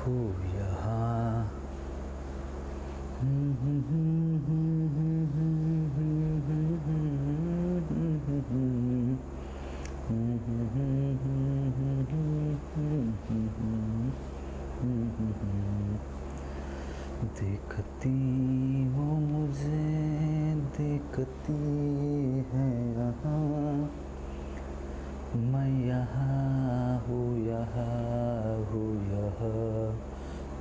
हो यहाँ देखती वो मुझे देखती है यहाँ मैं यहाँ हूँ यहाँ हूँ यहाँ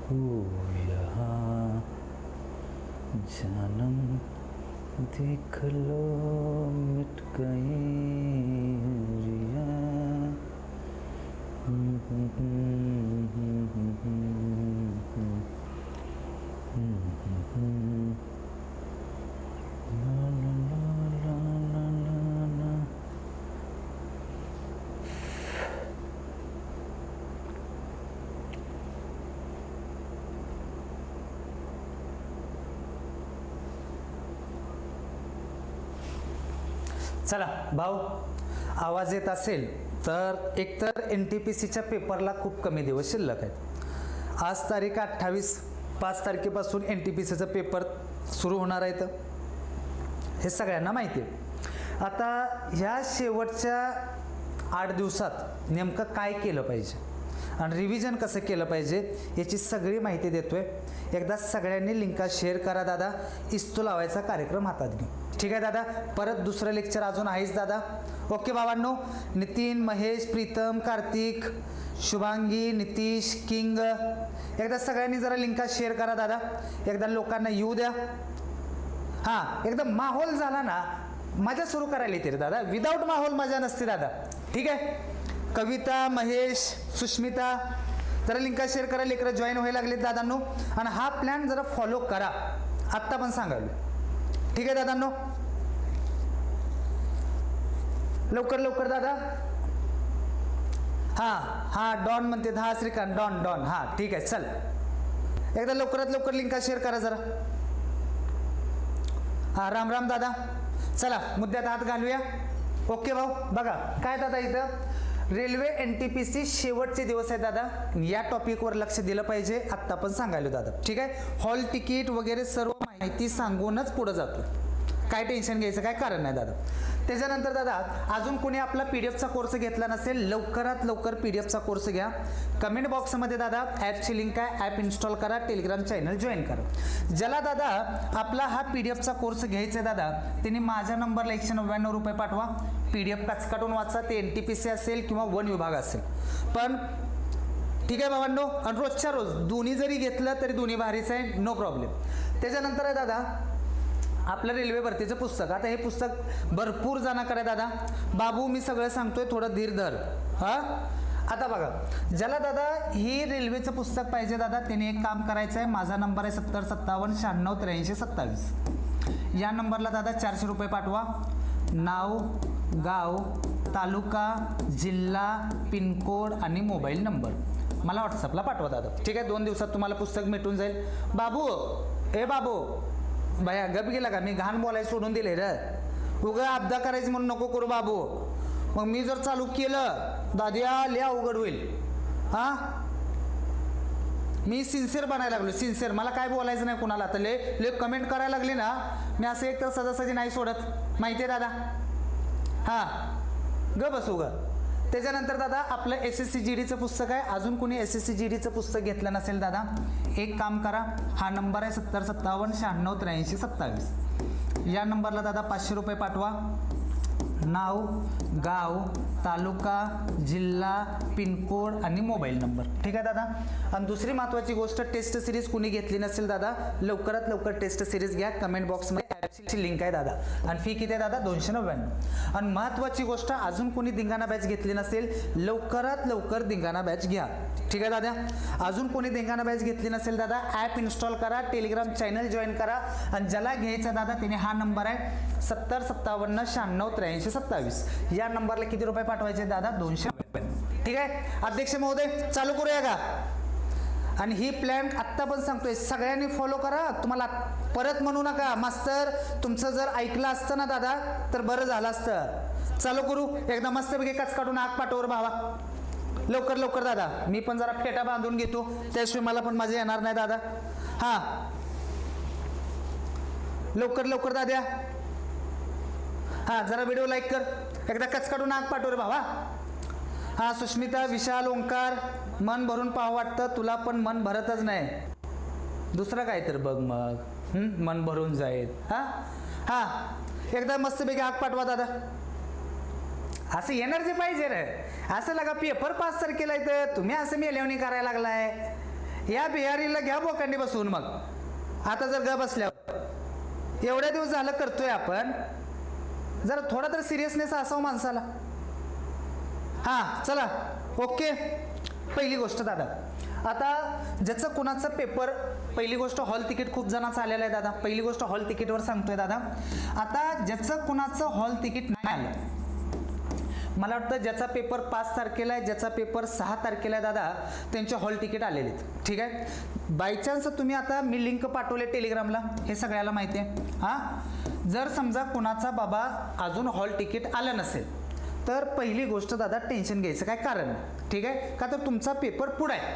हूँ यहाँ जानम देख लो मिट गई रिया ला ला ला ला ला ला ला चला भाऊ आवाज येत असेल तर एकतर एन टी पी सीच्या पेपरला खूप कमी दिवस शिल्लक आहेत. आज तारीख अठ्ठावीस पाच तारखेपासून एन टी पी सीचा पेपर सुरू होणार आहे तर हे सगळ्यांना माहिती आहे. आता ह्या शेवटच्या आठ दिवसात नेमकं काय केलं पाहिजे आणि रिव्हिजन कसं केलं पाहिजे याची सगळी माहिती देतोय. एकदा सगळ्यांनी लिंका शेअर करा दादा. इस्तू लावायचा कार्यक्रम हातात घेऊ ठीक आहे दादा. परत दुसरं लेक्चर अजून आहेच दादा. ओके बाबांनो नितीन महेश प्रीतम कार्तिक शुभांगी नितीश किंग. एकदा सगळ्यांनी जरा लिंका शेअर करा दादा. एकदा लोकांना येऊ द्या. हां एकदा माहोल झाला ना मजा सुरू करायला येते रे दादा. विदाऊट माहोल मजा नसते दादा. ठीक आहे? कविता महेश सुष्मिता जरा लिंका शेअर करा. लेकरं जॉईन व्हायला लागलेत दादांनो. आणि हा प्लॅन जरा फॉलो करा. आत्ता पण सांगाल ठीक आहे दादांनो. लवकर लवकर दादा. हां हां डॉन म्हणते. हा श्रीकांत डॉन डॉन. हां ठीक आहे चल. एकदा लवकरात लवकर लिंका शेअर करा जरा. हां राम राम दादा. चला मुद्द्यात हात घालूया. ओके भाऊ बघा काय दादा इथं? Railway N T P C शेवटचे दिवस आहे दादा. या टॉपिकवर लक्ष दिलं पाहिजे. आत्ता पण सांगायला दादा. ठीक आहे? हॉल तिकीट वगैरे सर्व माहिती सांगूनच पुढं जातो. काय टेन्शन घ्यायचं? काय कारण नाही दादा. त्याच्यानंतर दादा अजून कोणी आपला पी डी एफचा कोर्स घेतला नसेल लवकरात लवकर पी डी एफचा कोर्स घ्या. कमेंट बॉक्समध्ये दादा ॲपची लिंक आहे ॲप इन्स्टॉल करा टेलिग्राम चॅनल जॉईन करा. ज्याला दादा आपला हा पी डी एफचा कोर्स घ्यायचा आहे दादा त्यांनी माझ्या नंबरला एकशे नव्याण्णव रुपये पाठवा. पी डी एफ कचकाटून वाचा ते एन टी पी सी असेल किंवा वन विभाग असेल. पण ठीक आहे बाबांनो आणि रोजच्या रोज दोन्ही जरी घेतलं तरी दोन्ही भारीच आहे नो प्रॉब्लेम त्याच्यानंतर आहे दादा आपलं रेल्वे भरतीचं पुस्तक. आता हे पुस्तक भरपूर जणाकडे दादा. बाबू मी सगळं सांगतोय थोडं धीर धर. हां? आता बघा ज्याला दादा ही रेल्वेचं पुस्तक पाहिजे दादा त्याने एक काम करायचं आहे माझा नंबर आहे सत्तर सत्तावन्न शहाण्णव त्र्याऐंशी सत्तावीस. या नंबरला दादा चारशे रुपये पाठवा. नाव गाव तालुका जिल्हा पिनकोड आणि मोबाईल नंबर. मला व्हॉट्सअपला पाठवा दादा. ठीक आहे दोन दिवसात तुम्हाला पुस्तक मिटून जाईल. बाबू ए बाबू बाया गप गेला का? मी घाण बोलायला सोडून दिले र. उगा अब्दा करायचं म्हणून नको करू बाबू. मग मी जर चालू केलं दादिया लिया अवघड होईल. हां? मी सिन्सिअर बनायला लागलो सिन्सिअर मला काय बोलायचं नाही कुणाला. तर ले ले कमेंट करायला लागले ना मी असं एक तर सदासजी नाही सोडत. माहिती आहे दादा? हां. ग बसू ग. त्याच्यानंतर दादा आपलं एस एस सी जी डीचं पुस्तक आहे. अजून कोणी एस एस सी जी डीचं पुस्तक घेतलं नसेल दादा एक काम करा. हा नंबर आहे सत्तर सत्तावन्न शहाण्णव त्र्याऐंशी सत्तावीस. या नंबरला दादा पाचशे रुपये पाठवा. नाव गाव तालुका जिल्हा पिनकोड आणि मोबाईल नंबर. ठीक आहे दादा? आणि दुसरी महत्त्वाची गोष्ट टेस्ट सिरीज कुणी घेतली नसेल दादा? लवकरात लवकर टेस्ट सिरीज घ्या. कमेंट बॉक्समध्ये ॲपची लिंक आहे दादा. आणि फी किती आहे दादा? दोनशे नव्याण्णव. आणि महत्त्वाची गोष्ट अजून कोणी दिंगाणा बॅच घेतली नसेल लवकरात लवकर दिंगाणा बॅच घ्या. ठीक आहे दादा? अजून कोणी दिंगाणा बॅच घेतली नसेल दादा ॲप इन्स्टॉल करा टेलिग्राम चॅनल जॉईन करा. आणि ज्याला घ्यायचा दादा त्याने हा नंबर आहे सत्तर सत्तावन्न शहाण्णव त्र्याऐंशी. सत्तावीस. या नंबरला किती रुपये पाठवायचे दादा? दोनशे रुपये. ठीक आहे? अध्यक्ष महोदय चालू करूया का? आणि ही प्लॅन आत्ता पण सांगतोय. सगळ्यांनी फॉलो करा. तुम्हाला परत म्हणू नका. मास्तर तुमचं जर ऐकलं असतं ना दादा तर बरं झालं असतं. चालू करू. एकदा मस्तपैकी कच काढून आग पाठवर भावा. लवकर लवकर दादा. मी पण जरा फेटा बांधून घेतो. त्याशिवाय मला पण माझे येणार नाही दादा. हां. लवकर लवकर दाद्या. हां जरा व्हिडिओ लाईक कर. एकदा कचकाडून आग पाठव रे भावा. हां सुष्मिता विशाल ओंकार मन भरून पाहावं वाटतं. तुला पण मन भरतच नाही. दुसरं काय तर बघ मग. मन भरून जाईल. हां? हां. एकदा मस्तपैकी आग पाठवा दादा. असं एनर्जी पाहिजे रे. असं लगा पेपर पास तर केलाय तर. तुम्ही असं मेलवणी करायला लागलाय. या बिहारीला घ्या बोकांडी बसवून मग. आता जर ग बसल्यावर. एवढ्या दिवस झालं करतोय आपण. जरा थोडा तर सिरियसनेस असावं माणसाला. हां चला. ओके. पहिली गोष्ट दादा. आता ज्याचं कुणाचं पेपर पहिली गोष्ट हॉल तिकीट खूप जणांचं आलेलं आहे दादा. पहिली गोष्ट हॉल तिकीटवर सांगतोय दादा. आता ज्याचं कुणाचं हॉल तिकीट नाही आलं मला वाटतं ज्याचा पेपर पाच तारखेला आहे ज्याचा पेपर सहा तारखेला आहे दादा त्यांचे हॉल तिकीट आलेले आहेत. ठीक आहे? बाय चान्स तुम्ही आता मी लिंक पाठवले टेलिग्रामला हे सगळ्याला माहिती आहे. हां? जर समजा कुणाचा बाबा अजून हॉल तिकीट आलं नसेल तर पहिली गोष्ट दादा टेन्शन घ्यायचं काय कारण? ठीक आहे? का तर तुमचा पेपर पुढं आहे.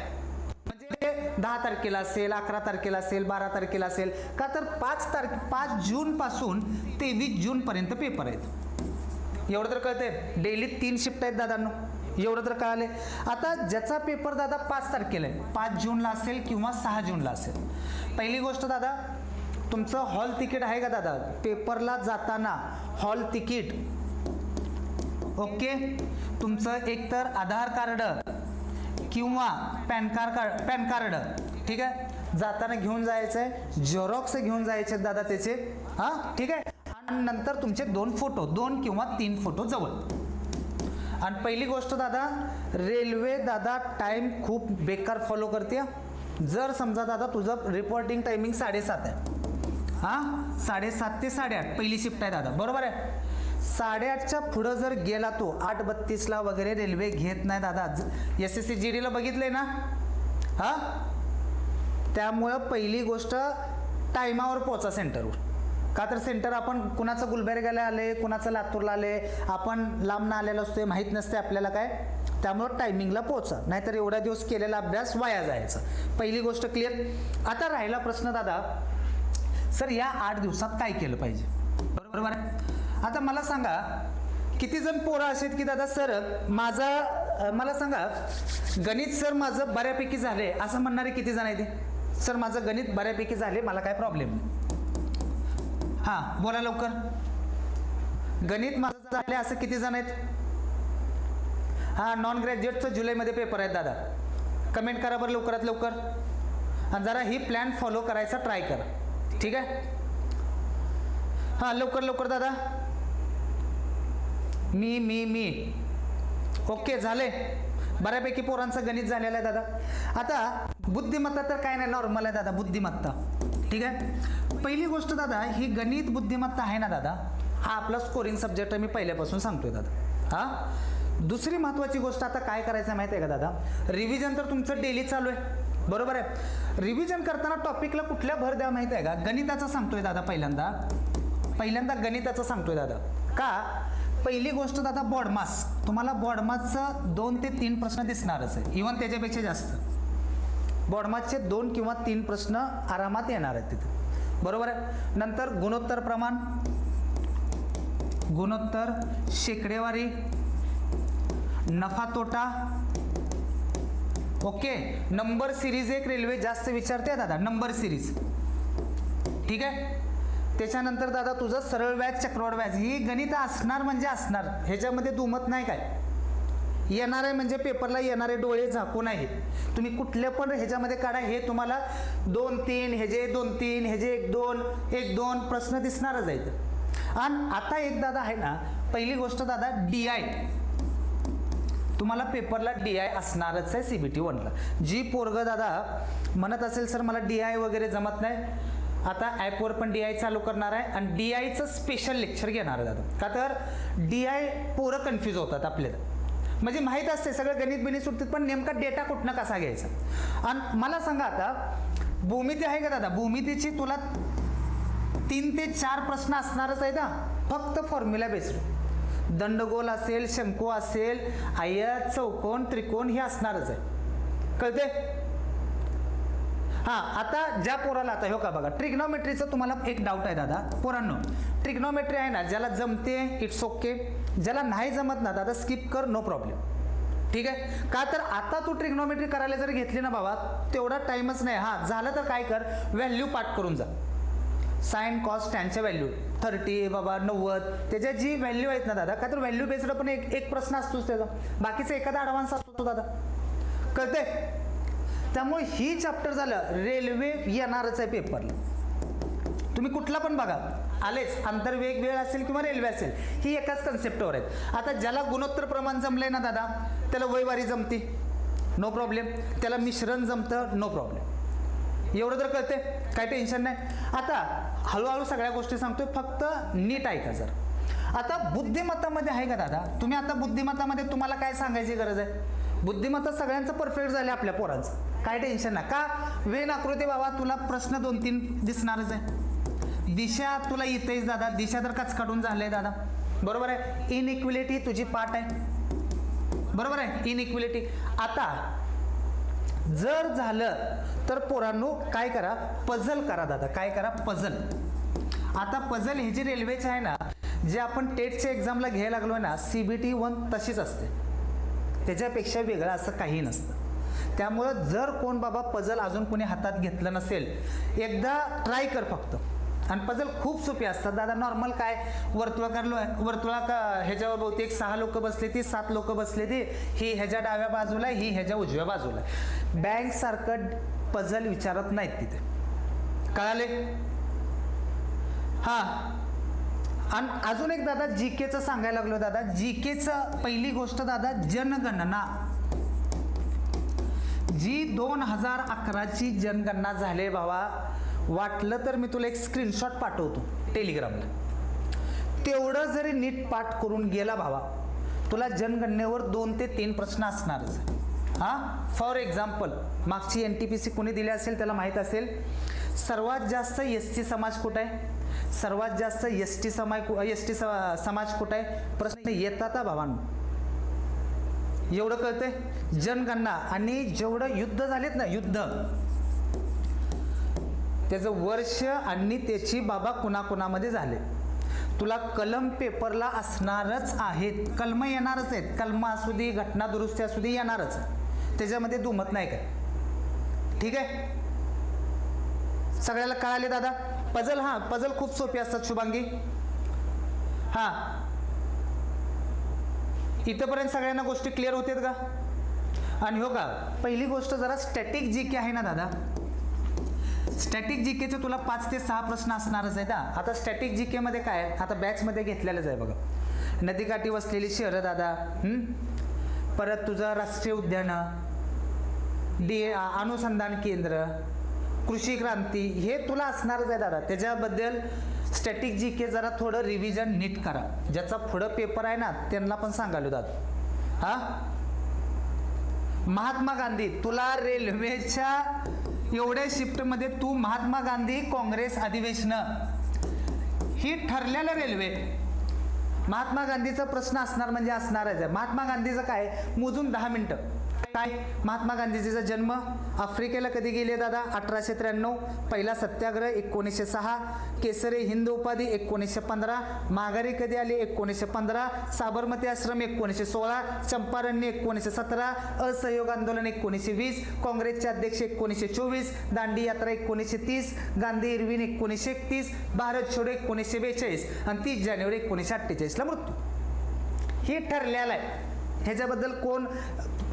म्हणजे दहा तारखेला असेल अकरा तारखेला असेल बारा तारखेला असेल का तर पाच तारखे पाच जूनपासून तेवीस जूनपर्यंत पेपर आहेत. एवढं तर कळतंय? डेली तीन शिफ्ट आहेत दादांनो. एवढं तर कळाले आता ज्याचा पेपर दादा पाच तारखेला आहे पाच जूनला असेल किंवा सहा जूनला असेल. पहिली गोष्ट दादा तुमचं हॉल तिकीट आहे का दादा? पेपरला जाताना हॉल तिकीट. ओके? तुमचं एकतर आधार कार्ड किंवा PAN card card PAN card ठीक आहे? जाताना घेऊन जायचं आहे. झेरॉक्स घेऊन जायचे दादा त्याचे. हां? ठीक आहे? आणि नंतर तुमचे दोन फोटो दोन किंवा तीन फोटो जवळ. आणि पहिली गोष्ट दादा रेल्वे दादा टाईम खूप बेकार फॉलो करते. जर समजा दादा तुझं रिपोर्टिंग टायमिंग साडेसात आहे. हां? साडेसात ते साडेआठ. पहिली शिफ्ट आहे दादा. बरोबर आहे? साडेआठच्या पुढं जर गेला तो आठ बत्तीसला वगैरे रेल्वे घेत नाही दादा. एस एस सी जी डीला बघितलंय ना? हां? त्यामुळं पहिली गोष्ट टायमावर पोचा सेंटरवर. का तर सेंटर आपण कुणाचं गुलबर्ग्याला आले कुणाचं लातूरला आले आपण लांबनं आलेलो असतो माहीत नसते आपल्याला काय? त्यामुळं टायमिंगला पोचा नाहीतर एवढा दिवस केलेला अभ्यास वाया जायचा. पहिली गोष्ट क्लिअर आता राहिला प्रश्न दादा. सर या आठ दिवसात काय केलं पाहिजे? बरोबर आहे? आता मला सांगा किती जण पोरं असे आहेत की दादा? सर माझा मला सांगा गणित सर माझं बऱ्यापैकी झाले असं म्हणणारे किती जण आहे ते सर माझं गणित बऱ्यापैकी झाले मला काय प्रॉब्लेम नाही. हां बोला लवकर. गणित माझं झाले असं किती जण आहेत? हां नॉन ग्रॅज्युएटचं जुलैमध्ये पेपर आहेत दादा. कमेंट करा बरं लवकरात लवकर. आणि जरा ही प्लॅन फॉलो करायचा ट्राय करा. ठीक आहे? हां लवकर लवकर दादा. मी मी मी. ओके झाले. बऱ्यापैकी पोरांचं गणित झालेलं आहे दादा. आता बुद्धिमत्ता तर काय नाही नॉर्मल आहे दादा बुद्धिमत्ता. ठीक आहे? पहिली गोष्ट दादा ही गणित बुद्धिमत्ता आहे ना दादा हा आपला स्कोरिंग सब्जेक्ट मी पहिल्यापासून सांगतोय दादा. हां? दुसरी महत्त्वाची गोष्ट आता काय करायचं माहिती आहे का दादा? रिव्हिजन तर तुमचं डेली चालू आहे. बरोबर आहे. रिव्हिजन करताना टॉपिकला कुठल्या भर द्या माहिती आहे का? गणिताचा सांगतोय दादा पहिल्यांदा. पहिल्यांदा गणिताचं सांगतोय दादा. का? पहिली गोष्ट दादा बॉडमास तुम्हाला बॉडमासचं दोन ते तीन प्रश्न दिसणारच आहे. इवन त्याच्यापेक्षा जास्त. बॉडमासचे दोन किंवा तीन प्रश्न आरामात येणार आहेत तिथे. बरोबर आहे? नंतर गुणोत्तर प्रमाण. गुणोत्तर शेकडेवारी. नफा तोटा. ओके नंबर सिरीज एक रेल्वे जास्त विचारते दादा नंबर सिरीज ठीक आहे? त्याच्यानंतर दादा तुझं सरळ व्याज चक्रवाढ व्याज ही गणित असणार म्हणजे असणार. ह्याच्यामध्ये दुमत नाही काय? येणार आहे म्हणजे पेपरला येणारे डोळे झाकून आहे. तुम्ही कुठल्या पण ह्याच्यामध्ये काढा हे तुम्हाला दोन तीन ह्याचे दोन तीन ह्याचे एक दोन एक दोन प्रश्न दिसणारच आहेत. आणि आता एक दादा आहे ना पहिली गोष्ट दादा डी आय तुम्हाला पेपरला डी आय असणारच आहे सी बी टी वनला. जी पोरग दादा म्हणत असेल सर मला डी आय वगैरे जमत नाही. आता ॲपवर पण डी आय चालू करणार आहे आणि डी आयचं स्पेशल लेक्चर घेणार आहे दादा. का तर डी आय पोरं कन्फ्यूज होतात आपल्याला. म्हणजे माहीत असते सगळं गणित बिणित सुटतात पण नेमका डेटा कुठनं कसा घ्यायचा? आणि मला सांगा आता भूमिती आहे का दादा? भूमितीची तुला तीन ते चार प्रश्न असणारच आहे ना फक्त फॉर्म्युला बेस्ड दंडगोल असेल शंकू असेल आयत चौकोन त्रिकोण हे असणारच आहे. कळते हा आता ज्या पोराला आता हो का बघा ट्रिग्नॉमेट्रीचं तुम्हाला एक डाऊट आहे दादा. पोरांनो ट्रिग्नॉमेट्री आहे ना ज्याला जमते इट्स ओके ज्याला नाही जमत ना दादा स्किप कर नो प्रॉब्लेम ठीक आहे? का तर आता तू ट्रिग्नॉमेट्री करायला जर घेतली ना बाबा तेवढा टाईमच नाही. हा झालं तर काय कर? व्हॅल्यू पाठ करून जा. साईन कॉस्ट त्यांच्या व्हॅल्यू थर्टी बाबा नव्वद. त्याच्या जी व्हॅल्यू आहेत ना दादा का तर व्हॅल्यू बेस्ड पण एक एक प्रश्न असतोच त्याचा. बाकीचा एखादा ॲडव्हान्स असतो दादा. कळते त्यामुळे ही चॅप्टर झालं रेल्वे येणारच आहे पेपरला तुम्ही कुठला पण बघा. आलेच. अंतर वेगवेगळं असेल किंवा रेल्वे असेल ही एकाच कन्सेप्टवर आहेत. आता ज्याला गुणोत्तर प्रमाण जमलंय ना दादा त्याला वयवारी जमती. नो प्रॉब्लेम त्याला मिश्रण जमतं नो प्रॉब्लेम एवढं तर कळते काय टेन्शन नाही. आता हळूहळू सगळ्या गोष्टी सांगतोय फक्त नीट ऐका जर. आता बुद्धिमत्तामध्ये आहे का दादा? तुम्ही आता बुद्धिमत्तामध्ये तुम्हाला काय सांगायची गरज आहे? बुद्धिमत्ता सगळ्यांचं परफेक्ट झालं आपल्या पोरांचं. काय टेन्शन नाही. का? वेन आकृती बाबा तुला प्रश्न दोन तीन दिसणारच आहे. दिशा तुला येतेच दादा. दिशा तर कचकाटून झालंय दादा. बरोबर आहे? इनइक्विलिटी तुझी पाठ आहे. बरोबर आहे? इनइक्विलिटी आता जर झालं तर पोरांनो काय करा? पझल करा दादा. काय करा? पझल आता पझल ही जी रेल्वेची आहे ना जे आपण टेटच्या एक्झामला घ्यायला लागलो ना सी बी टी वन तशीच असते. त्याच्यापेक्षा वेगळं असं काही नसतं. त्यामुळं जर कोण बाबा पझल अजून कोणी हातात घेतलं नसेल एकदा ट्राय कर फक्त. आणि पझल खूप सोपी असतात. दादा नॉर्मल काय? वर्तुळाकार लो वर्तुळा का ह्याच्यावर बहुतेक सहा लोक बसले ती सात लोक बसले ती ही ह्याच्या डाव्या बाजूला ही ह्याच्या उजव्या बाजूला बँकसारखं पझल विचारत नाहीत तिथे. कळाले? हां. आणि अजून एक दादा जी केचं सांगायला लागलो दादा. जी केचं पहिली गोष्ट दादा जनगणना. जी दोन हजार अकराची जनगणना झाली भावा वाटलं तर मी तुला एक स्क्रीनशॉट पाठवतो टेलिग्रामला तेवढं जरी नीट पाठ करून गेला भावा तुला जनगणनेवर दोन ते तीन प्रश्न असणारच. हां? फॉर एक्झाम्पल मागची एन टी पी सी कोणी दिली असेल त्याला माहीत असेल? सर्वात जास्त एस टी समाज कुठं आहे? सर्वात जास्त एस टी समाज एस टी समाज कुठं आहे? प्रश्न येतात भावांनो. एवढं कळतंय? जनगणना आणि जेवढं युद्ध झालेत ना युद्ध. त्याचं वर्ष आणि त्याची बाबा कुणाकुणामध्ये झाले. तुला कलम पेपरला असणारच आहेत. कलम येणारच आहेत. कलम असू दे घटना दुरुस्ती असू दे येणारच. त्याच्यामध्ये दुमत नाही काय? ठीक आहे? सगळ्याला कळाले दादा? पजल हां पजल खूप सोपी असतात शुभांगी. हां. इथंपर्यंत सगळ्यांना गोष्टी क्लिअर होतात का? आणि हो का पहिली गोष्ट जरा स्टॅटिक जी के आहे ना दादा? स्टॅटिक जी केचे तुला पाच ते सहा प्रश्न असणारच आहेत आता स्टॅटिक जी केमध्ये काय आता बॅचमध्ये घेतलेलंच आहे बघा. नदीकाठी वसलेली शहरं दादा. परत तुझं राष्ट्रीय उद्यानं डी अनुसंधान केंद्र कृषी क्रांती हे तुला असणारच आहे दादा. त्याच्याबद्दल स्टॅटिक जी के जरा थोडं रिव्हिजन नीट करा. ज्याचा पुढं पेपर आहे ना त्यांना पण सांगालो दादा. हा? महात्मा गांधी तुला रेल्वेच्या एवढ्या शिफ्टमध्ये तू महात्मा गांधी काँग्रेस अधिवेशन ही ठरलेलं रेल्वे. महात्मा गांधीचा प्रश्न असणार म्हणजे असणारच आहे. महात्मा गांधीचं काय मोजून दहा मिनिटं. काय महात्मा गांधीजीचा जन्म आफ्रिकेला कधी गेले दादा? अठराशे त्र्याण्णव. पहिला सत्याग्रह एकोणीसशे सहा. केसरी हिंद उपाधी एकोणीसशे पंधरा. माघारी कधी आली? एकोणीसशे पंधरा. साबरमती आश्रम एकोणीसशे सोळा. चंपारण्य एकोणीसशे सतरा. असहयोग आंदोलन एकोणीसशे वीस. काँग्रेसचे अध्यक्ष एकोणीसशे चोवीस. दांडी यात्रा एकोणीसशे तीस. गांधी इरविन एकोणीसशे एकतीस. भारत छोडो एकोणीसशे बेचाळीस. आणि तीस जानेवारी एकोणीसशे अठ्ठेचाळीसला मृत्यू. हे ठरलेलं आहे. ह्याच्याबद्दल कोण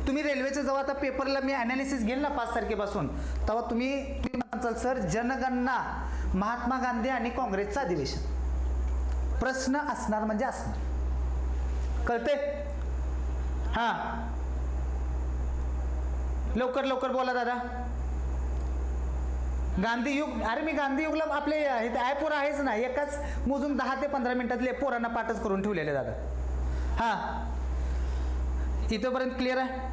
तुम्ही रेल्वेचं जेव्हा आता पेपरला मी अनालिसिस घेईल ना पाच तारखेपासून तेव्हा तुम्ही म्हणाल सर जनगणना महात्मा गांधी आणि काँग्रेसचं अधिवेशन. प्रश्न असणार म्हणजे असणार. कळते हां. लवकर लवकर बोला दादा. गांधी युग अरे मी गांधी युगला आपले ॲपवर आहेच ना एकाच मोजून दहा ते पंधरा मिनिटातले पोरांना पाठच करून ठेवलेले दादा. हां. इथंपर्यंत क्लिअर आहे?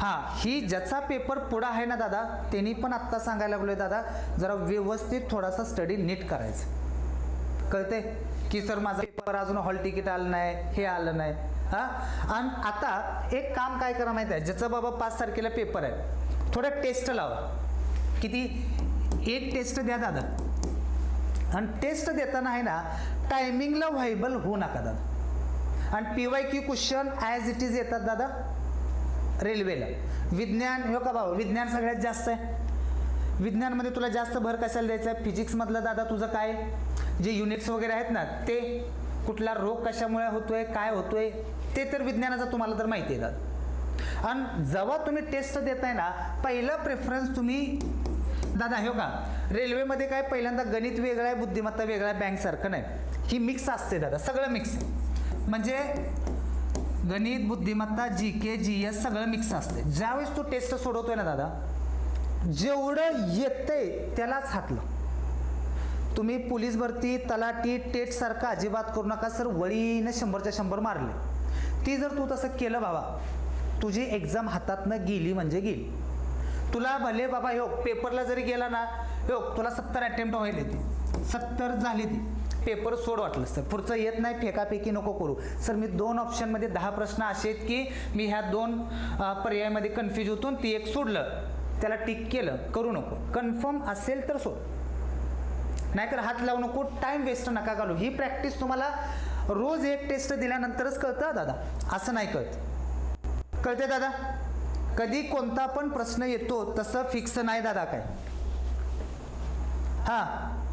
हां ही ज्याचा पेपर पुढं आहे ना दादा त्यांनी पण आत्ता सांगायला लागलोय दादा जरा व्यवस्थित थोडासा स्टडी नीट करायचं. कळते की सर माझा पेपर अजून हॉल तिकीट आलं नाही हे आलं नाही. हां? आणि आता एक काम काय करा माहीत आहे? ज्याचं बाबा पाच तारखेला पेपर आहे. थोडं टेस्ट लावा. किती? एक टेस्ट द्या दादा. आणि टेस्ट देताना आहे ना टायमिंगला व्हायबल होऊ नका दादा. आणि P Y Q question as it is येतात दादा. रेल्वेला. विज्ञान हो का भाऊ? विज्ञान सगळ्यात जास्त आहे. विज्ञानमध्ये तुला जास्त भर कशाला द्यायचा? आहे फिजिक्समधलं दादा तुझं काय? जे युनिट्स वगैरे आहेत ना ते कुठला रोग कशामुळे होतोय काय होतोय ते तर विज्ञानाचं तुम्हाला तर माहिती आहे आणि जेव्हा तुम्ही टेस्ट देताय ना पहिलं प्रेफरन्स तुम्ही दादा हो का? रेल्वेमध्ये काय पहिल्यांदा गणित वेगळं आहे बुद्धिमत्ता वेगळा आहे बँकसारखं नाही. ही मिक्स असते दादा सगळं मिक्स म्हणजे गणित बुद्धिमत्ता जी के जी एस सगळं मिक्स असते ज्यावेळेस तू टेस्ट सोडवतोय ना दादा जेवढं येतंय त्यालाच हातलं तुम्ही पोलीस भरती तलाटी टेट सारखं अजिबात करू नका सर वळीनं शंभरच्या शंभर मारले. ती जर तू तसं केलं बाबा तुझी एक्झाम हातातनं गेली म्हणजे गेली. तुला भले बाबा हो पेपरला जरी गेला ना हो तुला सत्तर अटेम्प्ट व्हायला ती सत्तर झाली ती पेपर सोड वाटलं. सर पुढचं येत नाही फेकाफेकी नको करू. सर मी दोन ऑप्शनमध्ये दहा प्रश्न असे आहेत की मी ह्या दोन पर्यायामध्ये कन्फ्यूज होतून ती एक सोडलं. त्याला टिक केलं. करू नको. कन्फर्म असेल तर सोड. नाहीतर हात लावू नको टाइम वेस्ट नका घालू. ही प्रॅक्टिस तुम्हाला रोज एक टेस्ट दिल्यानंतरच कळतं दादा. असं नाही कळत. कळते दादा? कधी कोणता पण प्रश्न येतो तसं फिक्स नाही दादा काय हां.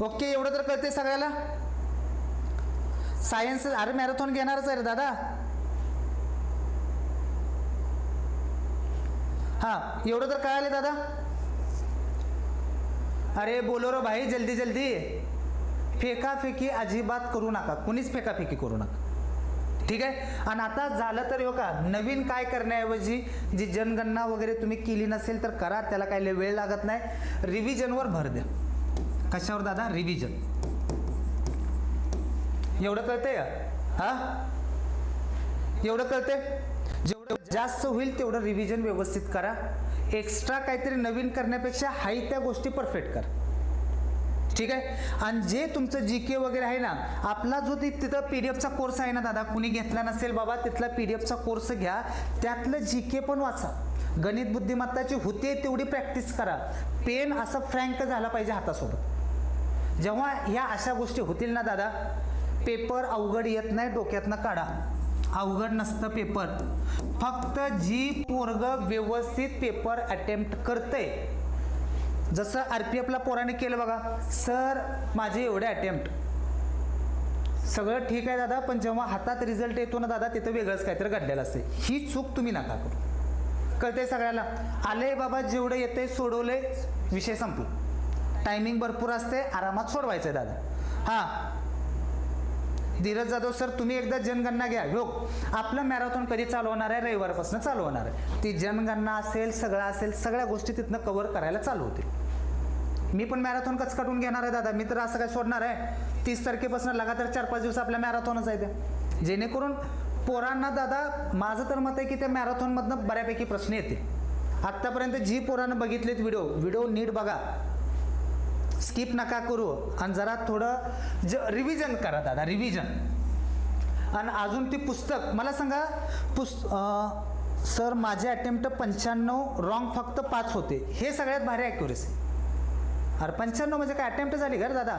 ओके एवढं तर कळते सगळ्याला? सायन्स अरे मॅरेथॉन घेणारच आहे रे दादा. हा एवढं तर कळालं दादा. अरे बोलो रो भाई जल्दी जल्दी. फेकाफेकी अजिबात करू नका. कुणीच फेकाफेकी करू नका. ठीक आहे? आणि आता झालं तर हो का नवीन काय करण्याऐवजी जी जनगणना वगैरे तुम्ही केली नसेल तर करा त्याला काही वेळ लागत नाही. रिव्हिजनवर भर द्या. कशावर दादा? रिव्हिजन एवढं कळते हा? एवढं कळते जेवढं जास्त होईल तेवढं रिव्हिजन व्यवस्थित करा. एक्स्ट्रा काहीतरी नवीन करण्यापेक्षा हाई त्या गोष्टी परफेक्ट करा. ठीक आहे? आणि जे तुमचं जी के वगैरे आहे ना आपला जो ति- तिथं पी डी एफचा कोर्स आहे ना दादा कुणी घेतला नसेल बाबा तिथला पी डी एफचा कोर्स घ्या. त्यातलं जी के पण वाचा. गणित बुद्धिमत्ताची होते तेवढी प्रॅक्टिस करा. पेन असं फ्रँक झाला पाहिजे हातासोबत. जेव्हा ह्या अशा गोष्टी होतील ना दादा पेपर अवघड येत नाही डोक्यातनं काढा. अवघड नसतं पेपर. फक्त जी पोरग व्यवस्थित पेपर अटेम्प्ट करते जसं आर पी एफला पोराने केलं बघा सर माझे एवढे अटेम्प्ट सगळं ठीक आहे दादा पण जेव्हा हातात रिझल्ट येतो ना दादा तिथं वेगळंच काहीतरी घडलेलं असते ही चूक तुम्ही नका करू. कळते सगळ्याला? आले बाबा जेवढं येते सोडवले विषय संपला. टायमिंग भरपूर असते आरामात सोडवायचं आहे दादा. हां. धीरज जाधव सर तुम्ही एकदा जनगणना घ्या. हो आपलं मॅरेथॉन कधी चालू होणार आहे? रविवारपासून चालू होणार आहे. ती जनगणना असेल सगळं असेल सगळ्या गोष्टी तिथनं कव्हर करायला चालू होतील. मी पण मॅरेथॉन कच काढून घेणार आहे दादा. मी तर असं काय सोडणार आहे? तीस तारखेपासून लगातार चार पाच दिवस आपल्या मॅरेथॉनच आहे त्या. जेणेकरून पोरांना दादा माझं तर मत आहे की त्या मॅरेथॉनमधनं बऱ्यापैकी प्रश्न येते आत्तापर्यंत जी पोरानं बघितलेत व्हिडिओ व्हिडिओ नीट बघा. स्किप नका करू. आणि जरा थोडं ज रिव्हिजन करा दादा रिव्हिजन आणि अजून ती पुस्तक मला सांगा पुस् सर माझे अटेम्प्ट पंच्याण्णव रॉंग फक्त पाच होते. हे सगळ्यात भारी ॲक्युरेसी अरे पंच्याण्णव म्हणजे काय अटेम्प्ट झाली का दादा?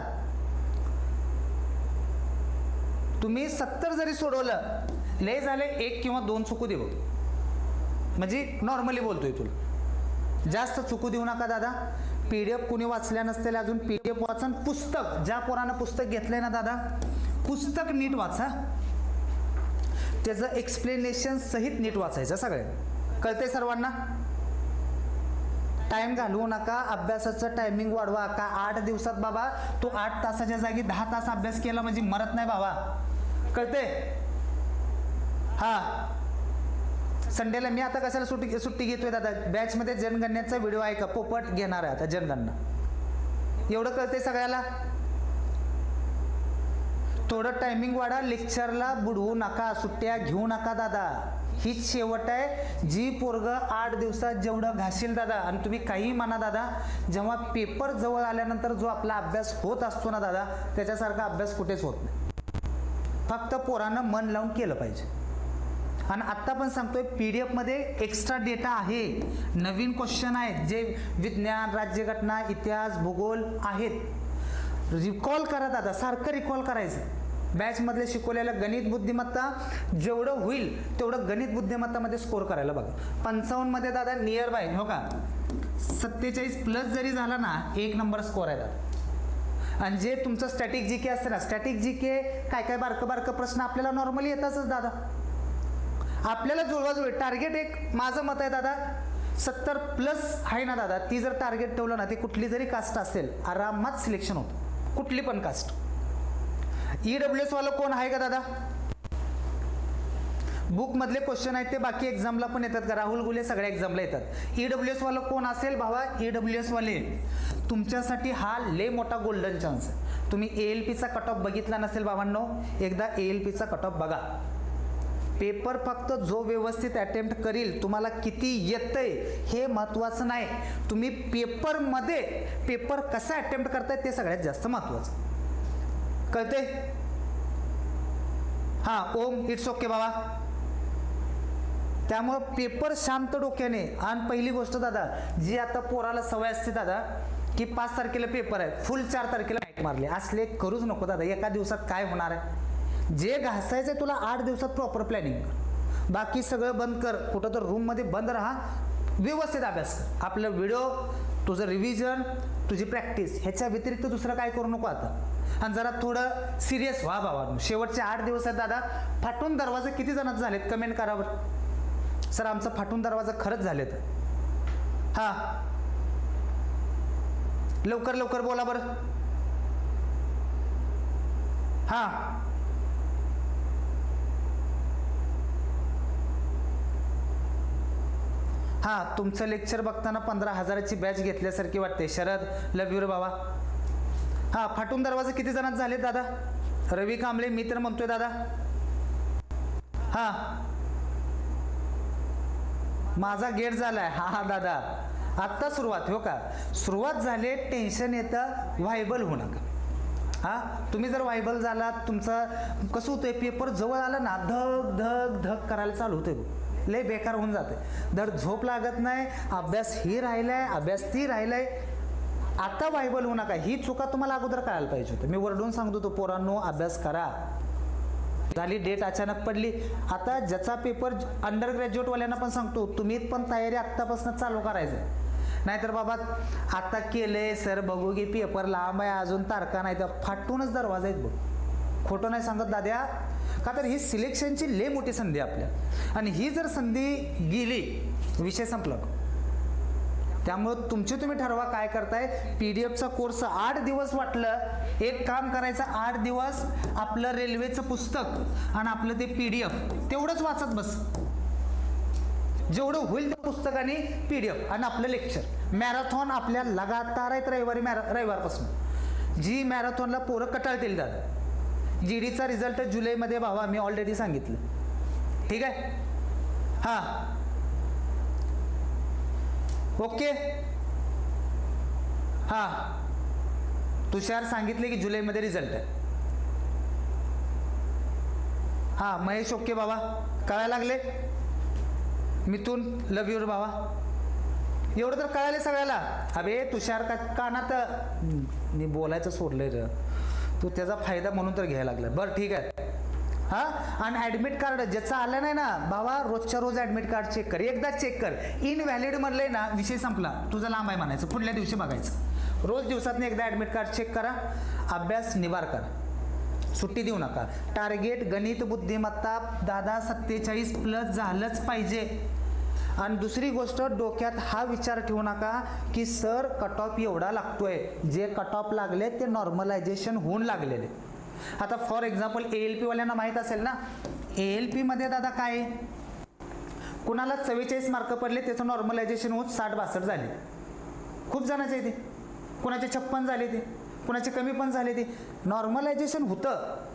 तुम्ही सत्तर जरी सोडवलं लय झाले एक किंवा दोन चुकू देऊ म्हणजे नॉर्मली बोलतोय तुला. जास्त चुकू देऊ नका दादा. पी डी एफ कुणी वाचल्या नसतील अजून पी डी एफ वाचन पुस्तक ज्या पोरानं पुस्तक घेतलंय ना दादा पुस्तक नीट वाचा. त्याचं एक्सप्लेनेशन सहित नीट वाचायचं सगळे. कळते सर्वांना? टाइम घालवू नका अभ्यासाचं टायमिंग वाढवा. का आठ दिवसात बाबा तू आठ तासाच्या जागी दहा तास अभ्यास केला म्हणजे मरत नाही बाबा. कळते हा. संडेला मी आता कशाला सुट्टी सुट्टी घेतोय दादा? बॅचमध्ये जनगणनेचा व्हिडिओ आहे का? पोपट घेणार आहे आता जनगणना. एवढं कळतंय सगळ्याला? थोडं टायमिंग वाढा लेक्चरला बुडवू नका सुट्ट्या घेऊ नका दादा. हीच शेवट आहे. जी पोरग आठ दिवसात जेवढं घासील दादा आणि तुम्ही काही म्हणा दादा जेव्हा पेपर जवळ आल्यानंतर जो आपला अभ्यास होत असतो ना दादा त्याच्यासारखा अभ्यास कुठेच होत नाही. फक्त पोरानं मन लावून केलं पाहिजे. आणि आत्ता पण सांगतोय पी डी एफमध्ये एक्स्ट्रा डेटा आहे. नवीन क्वेश्चन आहेत जे विज्ञान राज्यघटना इतिहास भूगोल आहेत. रिकॉल करा दादा सारखं रिकॉल करायचं. बॅचमधले शिकवलेलं गणित बुद्धिमत्ता जेवढं होईल तेवढं गणित बुद्धिमत्तामध्ये स्कोर करायला बघा. पंचावन्नमध्ये दादा नियर बाय हो का? सत्तेचाळीस प्लस जरी झाला ना एक नंबर स्कोर आहे दादा. आणि जे तुमचं स्टॅटिक जी के असते ना स्टॅटिक जी के काय काय बारकं बारकं प्रश्न आपल्याला नॉर्मली येतातच दादा. आपल्याला जुळवाजुळी टार्गेट एक माझं मत आहे दादा. सत्तर प्लस आहे ना दादा. ती जर टार्गेट ठेवलं ना ती कुठली जरी कास्ट असेल आरामात सिलेक्शन होतं. कुठली पण कास्ट ई डब्ल्यू एसवालं कोण आहे का दादा? बुकमधले क्वेश्चन आहेत ते बाकी एक्झामला पण येतात का? राहुल गुले सगळ्या एक्झामला येतात. ई डब्ल्यू एसवालं कोण असेल भावा? ई डब्ल्यू एसवाले तुमच्यासाठी हा ले मोठा गोल्डन चान्स आहे. तुम्ही ए एल पीचा कट ऑफ बघितला नसेल बाबांनो एकदा ए एल पीचा कट ऑफ बघा. पेपर फक्त जो व्यवस्थित अटेम्प्ट करील तुम्हाला किती येतंय हे महत्त्वाचं नाही. तुम्ही पेपरमध्ये पेपर कसा अटेम्प्ट करताय ते सगळ्यात जास्त महत्त्वाचं कळते हां ओम इट्स ओके बाबा. त्यामुळं पेपर शांत डोक्याने आणि पहिली गोष्ट दादा जी आता पोराला सवय असते दादा की पाच तारखेला पेपर आहे फुल चार तारखेला नाईट मारले. असले करूच नको दादा एका दिवसात काय होणार आहे? जे घासायचं आहे तुला आठ दिवसात प्रॉपर प्लॅनिंग कर. बाकी सगळं बंद कर. कुठं तर रूममध्ये बंद राहा. व्यवस्थित अभ्यास कर. आपलं व्हिडिओ तुझं रिव्हिजन तुझी प्रॅक्टिस ह्याच्या व्यतिरिक्त दुसरं काय करू नको आता. आणि जरा थोडं सिरियस व्हा बाबा. शेवटचे आठ दिवस आहेत दादा फाटून दरवाजे किती जणांचे झालेत? कमेंट करावर. सर आमचा फाटून दरवाजा खरंच झालेत. हां. लवकर लवकर बोला बरं. हां. हां तुमचं लेक्चर बघताना पंधरा हजाराची बॅच घेतल्यासारखी वाटते. शरद लव यू रे बाबा. हां फाटून दरवाजे किती जणांत झालेत दादा? रवी कांबळे मी तर म्हणतोय दादा. हां. माझा गेट झालाय. हा हां दादा. आत्ता सुरुवात हो का? सुरुवात झाली टेन्शन येतं व्हायबल होऊ नका. हां तुम्ही जर व्हायबल झालात तुमचा कसं होतंय पेपर जवळ आला ना धग धग धग करायला चालू होतंय लय बेकार होऊन जाते. दर झोप लागत नाही अभ्यास ही राहिलाय अभ्यास ती राहिलाय. आता बायबल होऊ नका. ही चुका तुम्हाला अगोदर कळायला पाहिजे होतं मी वरडून सांगतो तो पोरांनो अभ्यास करा. झाली डेट अचानक पडली. आता ज्याचा पेपर अंडर ग्रॅज्युएटवाल्यांना पण सांगतो तुम्ही पण तयारी आत्तापासून चालू करायचं. नाहीतर बाबा आत्ता केले सर बघू की पेपर लांब आहे अजून तारखा नाही तर फाटूनच दरवाजा आहेत बघ. खोटं नाही सांगत दाद्या. का तर ही सिलेक्शनची लय मोठी संधी आपल्या. आणि ही जर संधी गेली विषय संपला. त्यामुळं तुमचे तुम्ही ठरवा काय करताय. पी डी एफचा कोर्स आठ दिवस वाटलं. एक काम करायचं आठ दिवस आपलं रेल्वेचं पुस्तक आणि आपलं ते पी डी एफ तेवढंच वाचत बस. जेवढं होईल त्या पुस्तकाने पी डी एफ आणि आपलं लेक्चर. मॅरेथॉन आपल्या लगातार आहेत रविवारी मॅरा रविवारपासून. जी मॅरेथॉनला पोरं कटाळतील दादा. जी डीचा रिझल्ट जुलैमध्ये भावा मी ऑलरेडी सांगितलं. ठीक आहे? हां. ओके? हां. तुषार सांगितले की जुलैमध्ये रिझल्ट आहे. हां महेश ओके बाबा कळायला लागले? मिथून लव यू बाबा एवढं तर कळाले सगळ्याला. अबे तुषार का कानात मी बोलायचं सोडलं र. तू त्याचा फायदा म्हणून तर घ्यायला लागला बरं ठीक आहे. हां? आणि ॲडमिट कार्ड ज्याचं आलं नाही ना बाबा रोजच्या रोज ॲडमिट कार्ड चेक कर. एकदा चेक कर. इनव्हॅलिड म्हणलंय ना विषय संपला. तुझा लांब आहे म्हणायचं. पुढल्या दिवशी बघायचं. रोज दिवसातनं एकदा ॲडमिट कार्ड चेक करा. अभ्यास निवार करा. सुट्टी देऊ नका. टार्गेट गणित बुद्धिमत्ता दादा सत्तेचाळीस प्लस झालंच पाहिजे. आणि दुसरी गोष्ट डोक्यात हा विचार ठेवू नका की सर कट ऑफ एवढा लागतोय. जे कट ऑफ लागले ते नॉर्मलायझेशन होऊन लागलेले. आता फॉर एक्झाम्पल ए एल पीवाल्यांना माहीत असेल ना? ए एल पीमध्ये दादा काय आहे? कुणाला चव्वेचाळीस मार्क पडले त्याचं नॉर्मलायझेशन होऊन साठ बासष्ट झाले. खूप जणांचे ते. कुणाचे छप्पन झाले ते. कुणाचे कमी पण झाले ते. नॉर्मलायझेशन होतं.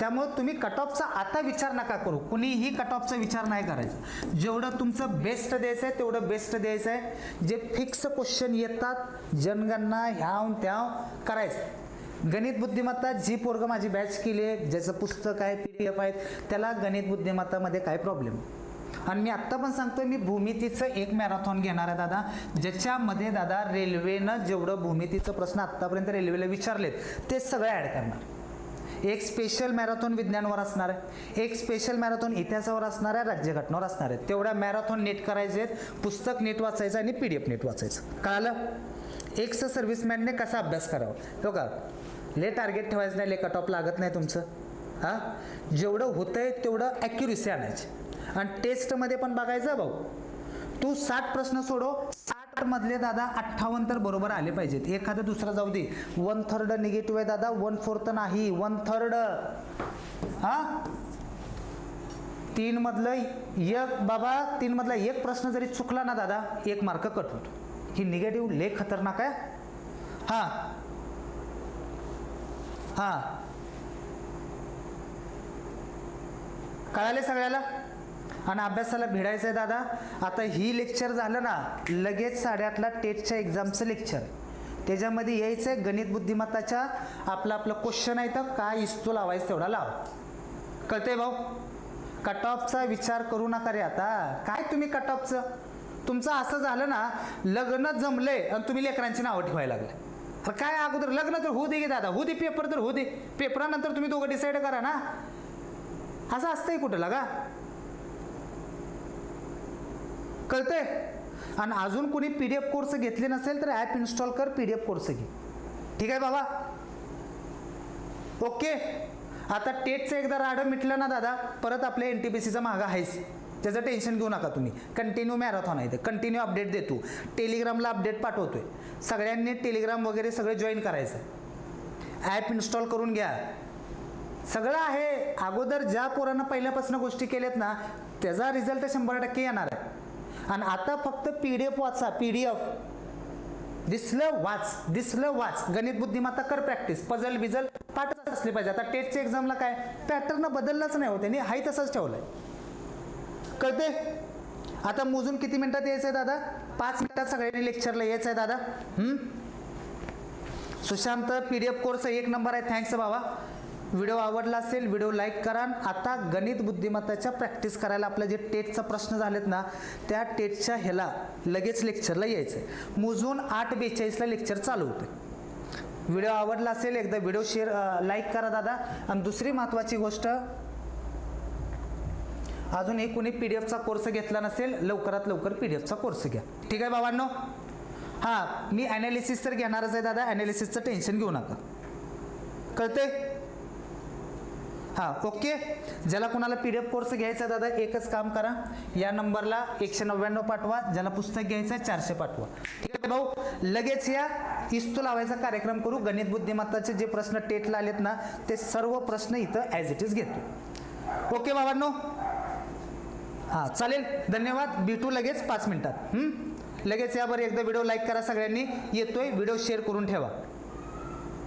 त्यामुळं तुम्ही कट ऑफचा आता विचार नका करू. कुणीही कट ऑफचा विचार नाही करायचा. जेवढं तुमचं बेस्ट द्यायचं आहे तेवढं बेस्ट द्यायचं आहे जे फिक्स क्वेश्चन येतात जनगणना ह्याव त्याव करायचं. गणित बुद्धिमत्ता जी पोरग माझी बॅच केली आहे ज्याचं पुस्तक आहे पी डी एफ आहेत त्याला गणित बुद्धिमत्तामध्ये काय प्रॉब्लेम आणि मी आत्ता पण सांगतोय मी भूमितीचं एक मॅरेथॉन घेणार आहे दादा. ज्याच्यामध्ये दादा रेल्वेनं जेवढं भूमितीचं प्रश्न आत्तापर्यंत रेल्वेला विचारलेत ते सगळं ॲड करणार. एक स्पेशल मॅरेथॉन विज्ञानवर असणार आहे. एक स्पेशल मॅरेथॉन इतिहासावर असणार आहे राज्यघटनावर असणार आहे. तेवढ्या मॅरेथॉन नीट करायचे आहेत पुस्तक नीट वाचायचं आणि पी डी एफ नीट वाचायचं. कळालं? एक्स सर्व्हिसमॅनने कसा अभ्यास करावा? हो का ले टार्गेट ठेवायचं नाही ले कट ऑफ लागत नाही तुमचं. हां? जेवढं होतं आहे तेवढं ॲक्युरेसी आणायची. आणि टेस्टमध्ये पण बघायचं भाऊ. तू साठ प्रश्न सोडव साठ मधले दादा अठ्ठावन्न तर बरोबर आले पाहिजेत. एखादं दुसरं जाऊ दे. वन थर्ड निगेटिव्ह आहे दादा. वन फोर्थ नाही. वन थर्ड हा? तीन मधलं एक बाबा तीन मधला एक प्रश्न जरी चुकला ना दादा एक मार्क कट होतो. ही निगेटिव्ह लेख खतरनाक आहे. हा. हा. कळाले सगळ्याला? आणि अभ्यासाला भिडायचं आहे दादा. आता ही लेक्चर झालं ना लगेच साडेआठला टेटच्या एक्झामचं लेक्चर त्याच्यामध्ये यायचं आहे गणित बुद्धिमत्ताच्या आपलं आपलं क्वेश्चन आहे तर काय इस्तू लावायचं तेवढा लाव. कळतंय भाऊ? कट ऑफचा विचार करू नका रे आता. काय तुम्ही कट ऑफचं तुमचं असं झालं ना लग्न जमलंय आणि तुम्ही लेकरांची नावं ठेवायला लागले. अरे काय अगोदर लग्न तर होऊ दे की दादा. होऊ दे पेपर तर होऊ दे. पेपरानंतर तुम्ही दोघं डिसाईड करा ना. असं असतंय कुठं लगा कळतंय? आणि अजून कोणी पी डी एफ कोर्स घेतले नसेल तर ॲप इन्स्टॉल कर पी डी एफ कोर्स घे. ठीक आहे बाबा? ओके? आता टेटचं एकदा राडं मिटलं ना दादा परत आपल्या एन टी पी सीचा मागा आहेच त्याचं टेन्शन घेऊ नका तुम्ही. कंटिन्यू मॅरेथॉन आहे ते. कंटिन्यू अपडेट देतो टेलिग्रामला अपडेट पाठवतोय. सगळ्यांनी टेलिग्राम वगैरे सगळे जॉईन करायचं. ॲप इन्स्टॉल करून घ्या. सगळं आहे. अगोदर ज्या पोरानं पहिल्यापासून गोष्टी केल्यात ना त्याचा रिझल्ट शंभर टक्के येणार आहे. आणि आता फक्त पी डी एफ वाचा पी डी एफ दिसलं वाच दिसलं वाच. गणित बुद्धिमत्ता कर प्रॅक्टिस पजल बिजल पाठच असली पाहिजे. आता टेटच्या एक्झामला काय? पॅटर्न बदललाच नाही होते. आणि हाही तसंच ठेवलंय. कळते आता मोजून किती मिनिटात यायचं आहे दादा? पाच मिनिटात सगळ्यांनी लेक्चरला यायचं आहे दादा. Sushant P D F course एक नंबर आहे. थँक्स बाबा. व्हिडिओ आवडला असेल व्हिडिओ लाईक करा. आता गणित बुद्धिमत्ताच्या प्रॅक्टिस करायला आपलं जे टेटचा प्रश्न झालेत ना त्या टेटच्या ह्याला लगेच लेक्चरला यायचं आहे मोजून आठ बेचाळीसला लेक्चर चालू होतं व्हिडिओ आवडला असेल एकदा व्हिडिओ शेअर लाईक करा दादा. आणि दुसरी महत्त्वाची गोष्ट अजून एक कोणी पी डी एफचा कोर्स घेतला नसेल लवकरात लवकर पी डी एफचा कोर्स घ्या. ठीक आहे बाबांनो? हां मी ॲनालिसिस तर घेणारच आहे दादा. ॲनालिसिसचं टेन्शन घेऊ नका. कळते हां ओके. ज्याला कुणाला पी डी एफ कोर्स घ्यायचा दादा एकच काम करा. या नंबरला एकशे नव्याण्णव पाठवा ज्याला पुस्तक घ्यायचं आहे चारशे पाठवा. ठीक आहे भाऊ लगेच या. इस्तू लावायचा कार्यक्रम करू. गणित बुद्धिमत्ताचे जे प्रश्न टेटला आलेत ना ते सर्व प्रश्न इथं ॲज इट इज घेतो. ओके बाबांनो? हां चालेल. धन्यवाद. भेटू लगेच पाच मिनिटात. लगेच यावर एकदा व्हिडिओ लाईक करा सगळ्यांनी. येतोय. व्हिडिओ शेअर करून ठेवा.